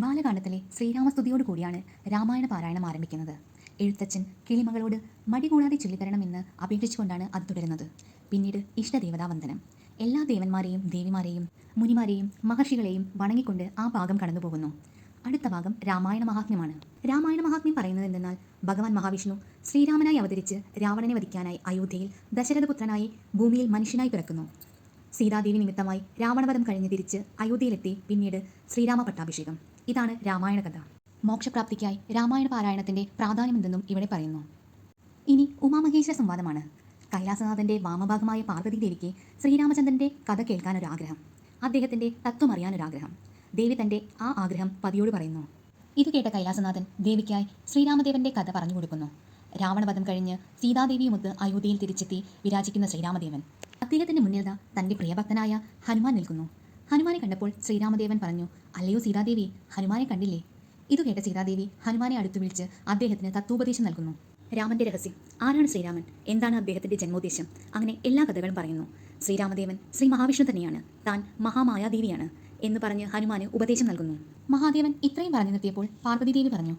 ബാലകാണ്ഡത്തിലെ ശ്രീരാമസ്തുതിയോട് കൂടിയാണ് രാമായണ പാരായണം ആരംഭിക്കുന്നത്. എഴുത്തച്ഛൻ കിളിമകളോട് മടി കൂടാതെ ചൊല്ലിത്തരണമെന്ന് അപേക്ഷിച്ചുകൊണ്ടാണ് അത് തുടരുന്നത്. പിന്നീട് ഇഷ്ടദേവതാ വന്ദനം. എല്ലാ ദേവന്മാരെയും ദേവിമാരെയും മുനിമാരെയും മഹർഷികളെയും വണങ്ങിക്കൊണ്ട് ആ ഭാഗം കടന്നുപോകുന്നു. അടുത്ത ഭാഗം രാമായണ മഹാത്മ്യമാണ്. രാമായണ മഹാത്മ്യം പറയുന്നത് എന്തെന്നാൽ ഭഗവാൻ മഹാവിഷ്ണു ശ്രീരാമനായി അവതരിച്ച് രാവണനെ വധിക്കാനായി അയോധ്യയിൽ ദശരഥപുത്രനായി ഭൂമിയിൽ മനുഷ്യനായി പിറക്കുന്നു. സീതാദേവി നിമിത്തമായി രാവണവധം കഴിഞ്ഞ് തിരിച്ച് അയോധ്യയിലെത്തി പിന്നീട് ശ്രീരാമ പട്ടാഭിഷേകം. ഇതാണ് രാമായണ കഥ. മോക്ഷപ്രാപ്തിക്കായി രാമായണ പാരായണത്തിന്റെ പ്രാധാന്യം പ്രാധാന്യമെന്തെന്നും ഇവിടെ പറയുന്നു. ഇനി ഉമാമഹേശ്വര സംവാദമാണ്. കൈലാസനാഥന്റെ വാമഭാഗമായ പാർവതി ദേവിക്ക് ശ്രീരാമചന്ദ്രന്റെ കഥ കേൾക്കാനൊരാഗ്രഹം. അദ്ദേഹത്തിന്റെ തത്വം അറിയാനൊരാഗ്രഹം ദേവി തന്റെ ആ ആഗ്രഹം പതിയോട് പറയുന്നു. ഇത് കേട്ട കൈലാസനാഥൻ ദേവിക്കായി ശ്രീരാമദേവന്റെ കഥ പറഞ്ഞു കൊടുക്കുന്നു. രാവണവധം കഴിഞ്ഞ് സീതാദേവിയുമൊത്ത് അയോധ്യയിൽ തിരിച്ചെത്തി വിരാജിക്കുന്ന ശ്രീരാമദേവൻ. അദ്ദേഹത്തിന്റെ മുന്നിൽ തന്റെ പ്രിയഭക്തനായ ഹനുമാൻ നിൽക്കുന്നു. ഹനുമാനെ കണ്ടപ്പോൾ ശ്രീരാമദേവൻ പറഞ്ഞു അല്ലയോ സീതാദേവി? ഹനുമാനെ കണ്ടില്ലേ? ഇതു കേട്ട സീതാദേവി ഹനുമാനെ അടുത്തു വിളിച്ച് അദ്ദേഹത്തിന് തത്വോപദേശം നൽകുന്നു. രാമന്റെ രഹസ്യം. ആരാണ് ശ്രീരാമൻ? എന്താണ് അദ്ദേഹത്തിന്റെ ജന്മോദ്ദേശം? അങ്ങനെ എല്ലാ കഥകളും പറയുന്നു. ശ്രീരാമദേവൻ ശ്രീ മഹാവിഷ്ണു തന്നെയാണ്. താൻ മഹാമായാദേവിയാണ് എന്ന് പറഞ്ഞ് ഹനുമാന് ഉപദേശം നൽകുന്നു. മഹാദേവൻ ഇത്രയും പറഞ്ഞു നിർത്തിയപ്പോൾ പാർവതീദേവി പറഞ്ഞു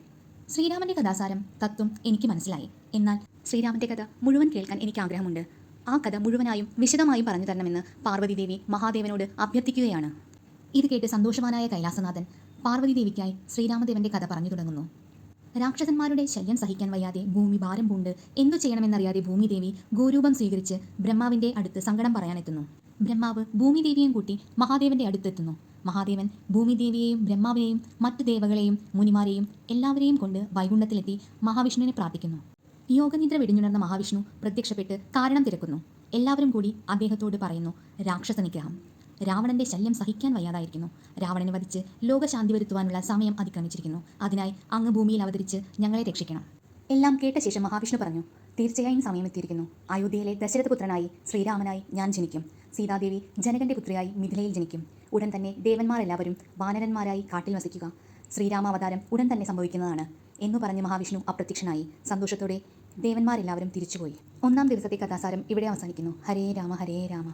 ശ്രീരാമന്റെ കഥാസാരം തത്വം എനിക്ക് മനസ്സിലായി. എന്നാൽ ശ്രീരാമന്റെ കഥ മുഴുവൻ കേൾക്കാൻ എനിക്ക് ആഗ്രഹമുണ്ട്. ആ കഥ മുഴുവനായും വിശദമായും പറഞ്ഞു തരണമെന്ന് പാർവതീദേവി മഹാദേവനോട് അഭ്യർത്ഥിക്കുകയാണ്. ഇത് കേട്ട് സന്തോഷവാനായ കൈലാസനാഥൻ പാർവതി ദേവിക്കായി ശ്രീരാമദേവന്റെ കഥ പറഞ്ഞു തുടങ്ങുന്നു. രാക്ഷസന്മാരുടെ ശല്യം സഹിക്കാൻ വയ്യാതെ ഭൂമി ഭാരം പൂണ്ട് എന്തു ചെയ്യണമെന്നറിയാതെ ഭൂമിദേവി ഗോരൂപം സ്വീകരിച്ച് ബ്രഹ്മാവിന്റെ അടുത്ത് സങ്കടം പറയാനെത്തുന്നു. ബ്രഹ്മാവ് ഭൂമിദേവിയെയും കൂട്ടി മഹാദേവന്റെ അടുത്തെത്തുന്നു മഹാദേവൻ ഭൂമിദേവിയെയും ബ്രഹ്മാവിനെയും മറ്റു ദേവകളെയും മുനിമാരെയും എല്ലാവരെയും കൊണ്ട് വൈകുണ്ഠത്തിലെത്തി മഹാവിഷ്ണുവിനെ പ്രാർത്ഥിക്കുന്നു. യോഗനിദ്ര വെടിഞ്ഞുണർന്ന മഹാവിഷ്ണു പ്രത്യക്ഷപ്പെട്ട് കാരണം തിരക്കുന്നു. എല്ലാവരും കൂടി അദ്ദേഹത്തോട് പറയുന്നു രാക്ഷസ നിഗ്രഹം രാവണന്റെ ശല്യം സഹിക്കാൻ വയ്യാതായിരിക്കുന്നു. രാവണനെ വധിച്ച് ലോകശാന്തി വരുത്തുവാനുള്ള സമയം അതിക്രമിച്ചിരിക്കുന്നു. അതിനായി അങ്ങ് ഭൂമിയിൽ അവതരിച്ച് ഞങ്ങളെ രക്ഷിക്കണം. എല്ലാം കേട്ട ശേഷം മഹാവിഷ്ണു പറഞ്ഞു തീർച്ചയായും സമയം എത്തിയിരിക്കുന്നു അയോധ്യയിലെ ദശരഥപുത്രനായി ശ്രീരാമനായി ഞാൻ ജനിക്കും. സീതാദേവി ജനകന്റെ പുത്രിയായി മിഥിലയിൽ ജനിക്കും. ഉടൻ തന്നെ ദേവന്മാരെല്ലാവരും വാനരന്മാരായി കാട്ടിൽ വസിക്കുക. ശ്രീരാമാവതാരം ഉടൻ തന്നെ സംഭവിക്കുന്നതാണ് എന്നു പറഞ്ഞ് മഹാവിഷ്ണു അപ്രത്യക്ഷനായി. സന്തോഷത്തോടെ ദേവന്മാരെല്ലാവരും തിരിച്ചുപോയി. ഒന്നാം ദിവസത്തെ കഥാസാരം ഇവിടെ അവസാനിക്കുന്നു. ഹരേ രാമ ഹരേ രാമ.